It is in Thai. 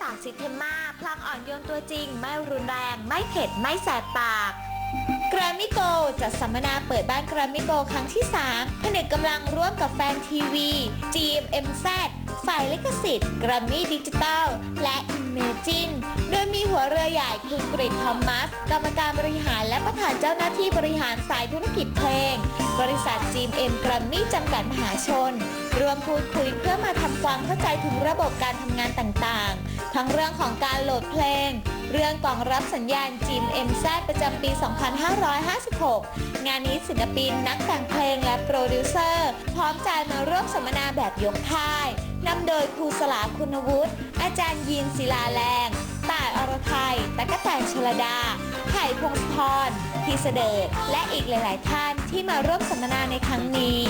จากซิเทม่าพลังอ่อนโยนตัวจริง ไม่รุนแรง ไม่เผ็ด ไม่แสบปากกรมมิโกจัดสัมมนาเปิดบ้านกรมมิโกครั้งที่ 3 ผนึกกำลังร่วมกับแฟนทีวี GMMZ ฝ่ายลิขสิทธิ์กรมมี่ดิจิตอลและ Imagine โด หัวเรือใหญ่คุณกริททอมมัส กรรมการบริหารและประธานเจ้าหน้าที่บริหารสายธุรกิจเพลง บริษัท GMM กรามี่จำกัดมหาชน รวมพูดคุยเพื่อมาทำความเข้าใจถึงระบบการทำงานต่างๆ ทั้งเรื่องของการโหลดเพลง เรื่องกล่องรับสัญญาณ GMMZ ประจำปี 2556 งานนี้ศิลปินนักแต่งเพลงและโปรดิวเซอร์ พร้อมใจมาร่วมสัมมนาแบบยกค่ายนำโดยครูสลาคุณวุฒิอาจารย์ยีนศิลาแรง ตะกะแตนชลดา ไผ่พงศธรพีเสดิดและอีกหลาย ๆ ท่านที่มาร่วมสัมมนาในครั้งนี้